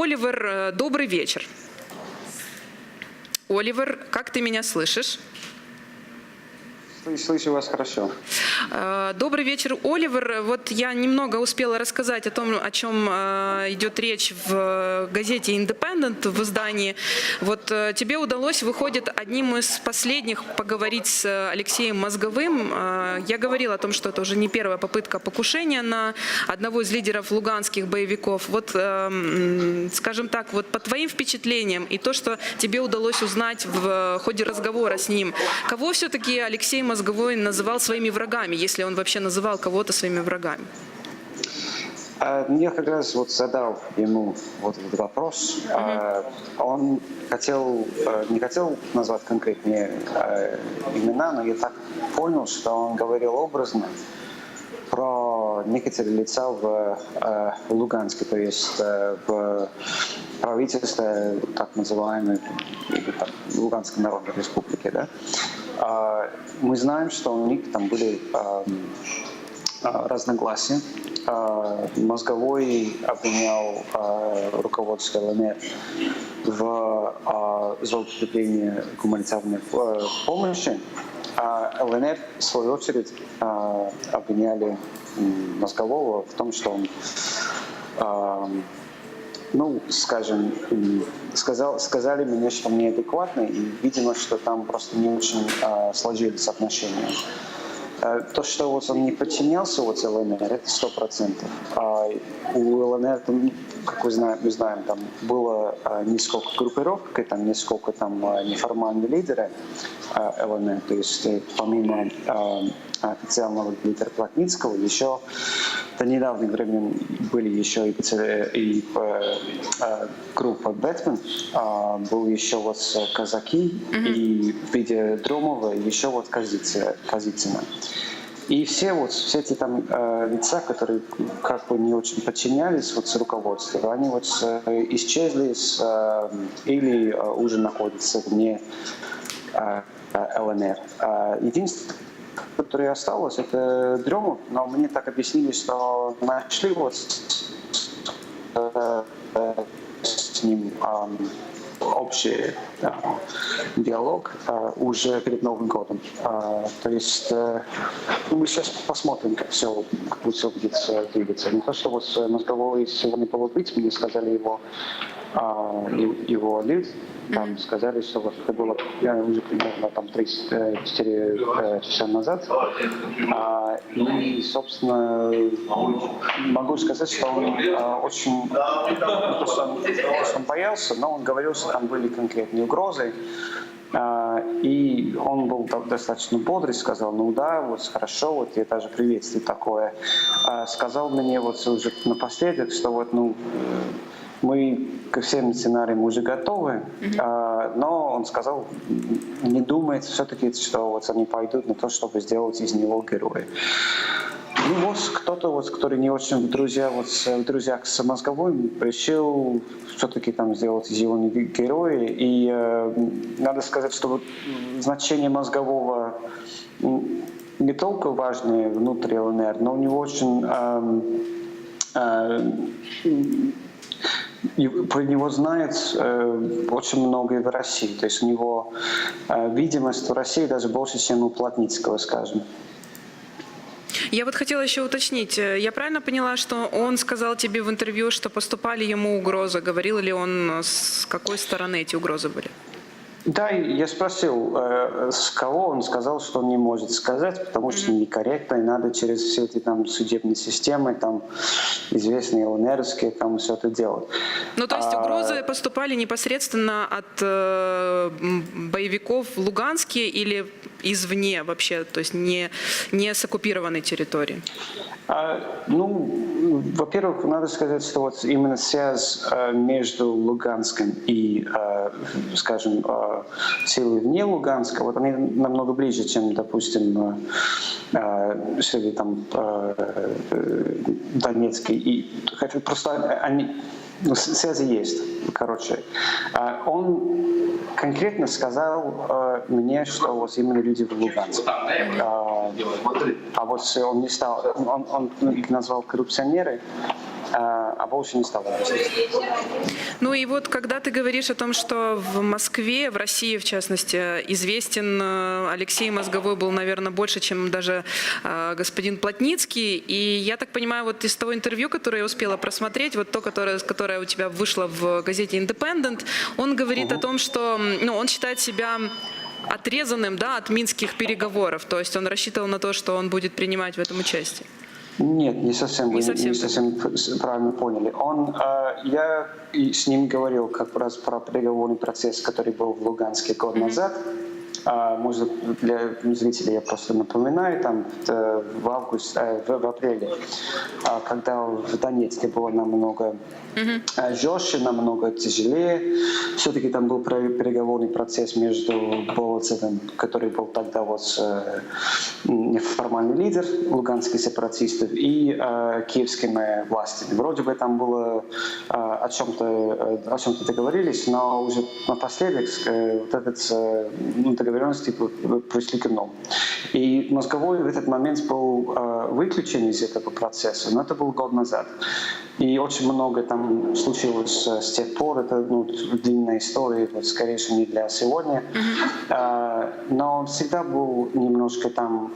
Оливер, э, добрый вечер. Оливер, как ты меня слышишь? Слышу, вас хорошо. Э, Добрый вечер, Оливер. Вот я немного успела рассказать о том, о чем э, идет речь в газете Independent в издании. Вот э, тебе удалось, выходит, одним из последних поговорить с Алексеем Мозговым. Э, Я говорила о том, что это уже не первая попытка покушения на одного из лидеров луганских боевиков. Вот, э, скажем так, вот по твоим впечатлениям и то, что тебе удалось узнать в ходе разговора с ним, кого все-таки Алексей Мозговой называл своими врагами, если он вообще называл кого-то своими врагами? А, Я как раз вот задал ему вот этот вопрос. А, Он хотел, э, не хотел назвать конкретные имена, но я так понял, что он говорил образно про некоторые лица в Луганске, то есть в правительстве так называемой Луганской Народной Республики. Да? А, Мы знаем, что у них там были а, разногласия. А, Мозговой обвинял руководство ЛНР в злоупотреблении гуманитарной э, помощи, а ЛНР, в свою очередь, обвиняли Мозгового в том, что он ну, скажем, сказал, сказали мне, что мне адекватно, и видимо, что там просто не очень а, сложились отношения. Э, То, что вот он не подчинялся вот ЛНР, это сто процентов. А у ЛНР, там, как вы знаем, мы знаем, там было а, несколько группировок, и там несколько там а, неформальные лидеры а, ЛНР, то есть э, помимо а, официального лидера Плотницкого, еще до недавнего времени были еще и, и э, э, группа Бэтмен, а, был еще вот э, казаки, и в виде Дромова еще вот Казицы- Казицына. И все вот все эти там э, лица, которые как бы не очень подчинялись вот с руководству, они вот э, исчезли с, э, или э, уже находятся вне э, э, ЛНР. А единственное, которое осталось, это Дремов, но мне так объяснили, что нашли вот с, э, э, ним общий э, диалог э, уже перед Новым годом. Э, то есть э, ну, мы сейчас посмотрим, как все, как будет все будет э, двигаться. Не то, что вот э, мозговой сегодня был быть, мне сказали его, его люди, там сказали, что вот это было уже примерно там 3-4 часа назад. А, и, собственно, могу сказать, что он а, очень, не то, что он, не то, что он боялся, но он говорил, что там были конкретные угрозы. А, И он был до- достаточно бодрый, сказал, ну да, вот хорошо, вот я даже приветствую такое. А, Сказал мне вот уже напоследок, что вот, ну, мы ко всем сценариям уже готовы, а, но он сказал, не думает все-таки, что вот они пойдут на то, чтобы сделать из него героя. Ну вот кто-то, вот, который не очень друзья, вот, в друзьях с мозговым, решил все-таки там сделать из него не героя. И э, надо сказать, что вот значение мозгового не только важное внутри ЛНР, но у него очень эм, э, и про него знает э, очень много и в России. То есть у него э, видимость в России даже больше, чем у Плотницкого, скажем. Я вот хотела еще уточнить, э, я правильно поняла, что он сказал тебе в интервью, что поступали ему угрозы? Говорил ли он, э, с какой стороны эти угрозы были? Да, я спросил, э, с кого, он сказал, что он не может сказать, потому что некорректно, и надо через все эти там судебные системы, там известные ЛНРские, там все это делать. Ну, то есть А, угрозы поступали непосредственно от э, боевиков в Луганске или извне вообще, то есть не, не с оккупированной территории? А, ну, во-первых, надо сказать, что вот именно связь э, между Луганском и, э, скажем, силой вне Луганска, вот они намного ближе, чем, допустим, э, э, среди там э, Донецкой. И хотя просто они ну, связи есть, короче. А Он конкретно сказал мне, что вот именно люди в Луганске. А, а вот он не стал, он, он назвал коррупционеры, а, а больше не стал объяснять. Ну и вот когда ты говоришь о том, что в Москве, в России в частности, известен э, Алексей Мозговой был, наверное, больше, чем даже э, господин Плотницкий. И я так понимаю, вот из того интервью, которое я успела просмотреть, вот то, которое, которое у тебя вышло в газете «Индепендент», он говорит о том, что ну, он считает себя отрезанным да, от минских переговоров. То есть он рассчитывал на то, что он будет принимать в этом участие. Нет, не совсем, Не вы совсем не совсем правильно поняли. Он, э, я с ним говорил как раз про переговорный процесс, который был в Луганске год назад. А, может, для зрителей я просто напоминаю, там э, в августе, э, в, в апреле, а, когда в Донецке было намного э, жестче, намного тяжелее. Все-таки там был переговорный процесс между Болоцевым, который был тогда вот э, неформальный лидер луганских сепаратистов, и э, киевскими властями. Вроде бы там было э, о чем-то э, о чем-то договорились, но уже напоследок э, вот этот э, ну, договоренности пришли к изному. И Мозговой в этот момент был э, выключен из этого процесса, но это был год назад. И очень много там случилось э, с тех пор. Это ну, длинная история, вот, скорее всего, не для сегодня. Э, но всегда был немножко там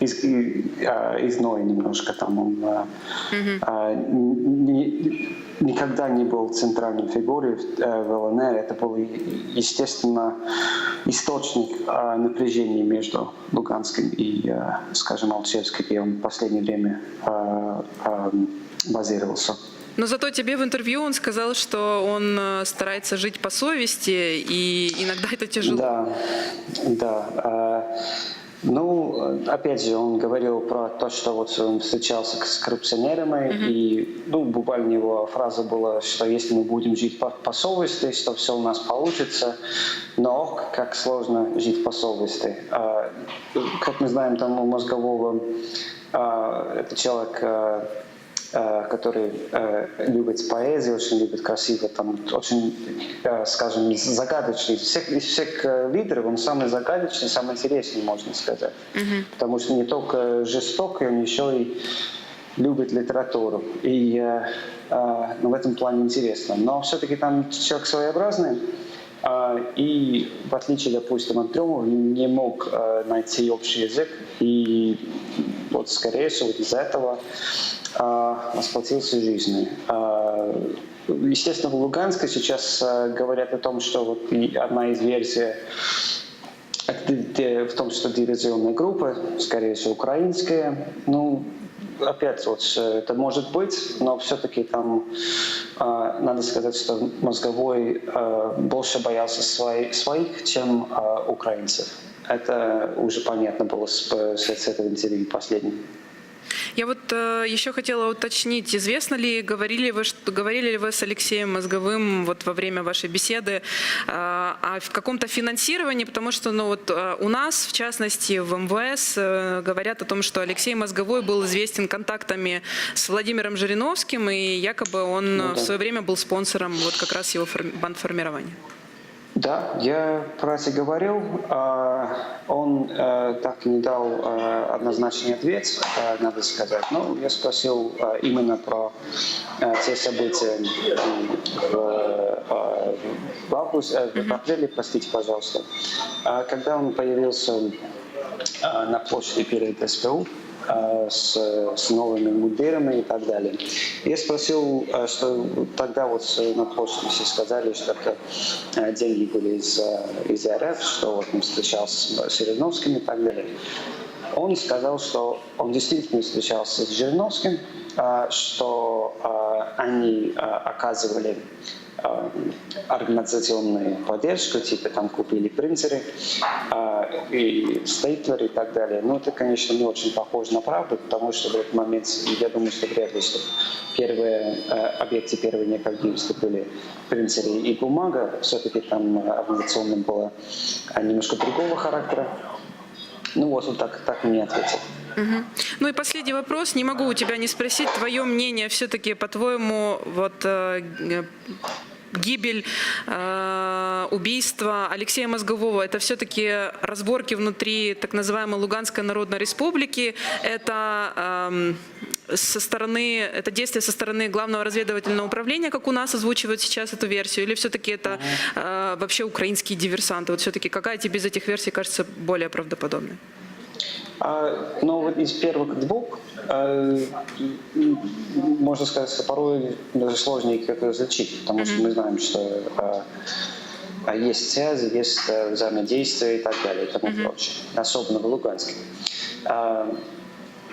из, и- э, изной немножко там. Он э, э, не- никогда не был центральной фигурой в, э, ЛНР. Это был, естественно, источник э, напряжения между Луганским и, э, скажем, Алчевской, где он в последнее время э, э, базировался. Но зато тебе в интервью он сказал, что он э, старается жить по совести, и иногда это тяжело. Да, да. Ну, э, опять же, он говорил про то, что вот он встречался с коррупционерами, и, ну, буквально его фраза была, что если мы будем жить по, по совести, то все у нас получится, но ох, как сложно жить по совести. Э, Как мы знаем, там у Мозгового э, это человек э, который э, любит поэзию, очень любит красиво, там очень, э, скажем, загадочный. Из всех, из всех э, лидеров он самый загадочный, самый интересный, можно сказать. Потому что не только жестокий, он еще и любит литературу. И э, э, ну, в этом плане интересно. Но все-таки там человек своеобразный. А, И в отличие, допустим, от Громова, не мог э, найти общий язык. И вот, скорее всего, из-за этого а, расплатился жизнью. А, Естественно, в Луганске сейчас э, говорят о том, что вот одна из версий в том, что диверсионная группа, скорее всего, украинская. Ну, опять вот э, это может быть, но все-таки там э, надо сказать, что мозговой э, больше боялся свои- своих, чем э, украинцев. Это уже понятно было с, с, с этого интервью последнего. Я вот э, еще хотела уточнить, известно ли, говорили вы, что, говорили ли вы с Алексеем Мозговым вот во время вашей беседы э, о в каком-то финансировании, потому что ну, вот, э, у нас, в частности, в МВС э, говорят о том, что Алексей Мозговой был известен контактами с Владимиром Жириновским, и якобы он Ну э, в да. свое время был спонсором вот как раз его форми- бандформирования. Да, я про это говорил. А, Он э, так и не дал э, однозначный ответ, э, надо сказать. Но я спросил именно про те события в, в августе, в апреле, простите, пожалуйста, А когда он появился на площади перед СПУ с, с новыми мундирами и так далее. Я спросил, э, что тогда вот на площади сказали, что это э, деньги были из, из РФ, что вот он встречался с Жириновским и так далее. Он сказал, что он действительно встречался с Жириновским, что они оказывали организационную поддержку, типа там купили принтеры э, и стейплеры и так далее. Но это, конечно, не очень похоже на правду, потому что в этот момент, я думаю, что вряд ли, что первые э, объекты первой необходимости были принтеры и бумага. Все-таки там э, организационно было э, немножко другого характера. Ну вот, он так, так мне ответил. Мгм. Ну и последний вопрос. Не могу у тебя не спросить твое мнение все-таки, по-твоему, вот э, гибель, э, убийство Алексея Мозгового, это все-таки разборки внутри так называемой Луганской Народной Республики, это эм, со стороны, это действие со стороны главного разведывательного управления, как у нас озвучивают сейчас эту версию, или все-таки это э, вообще украинские диверсанты? Вот все-таки какая тебе из этих версий кажется более правдоподобной? А, но вот из первых двух, м, можно сказать, что порой даже сложнее как-то различить, потому что мы знаем, что а есть связи, есть взаимодействие и так далее и тому прочее, особенно в Луганске. А,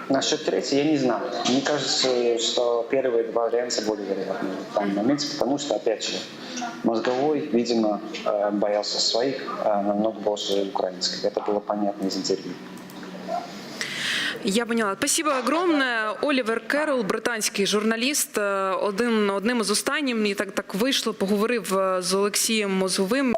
насчет третьей я не знаю. Мне кажется, что первые два варианта более вероятны в данный момент, потому что, опять же, мозговой, видимо, боялся своих намного больше украинских. Это было понятно из интервью. Я поняла. Спасибо огромное. Олівер Керол, британський журналіст, е, один одним із останнім і так так вийшло, поговорив е, з Олексієм Мозговим.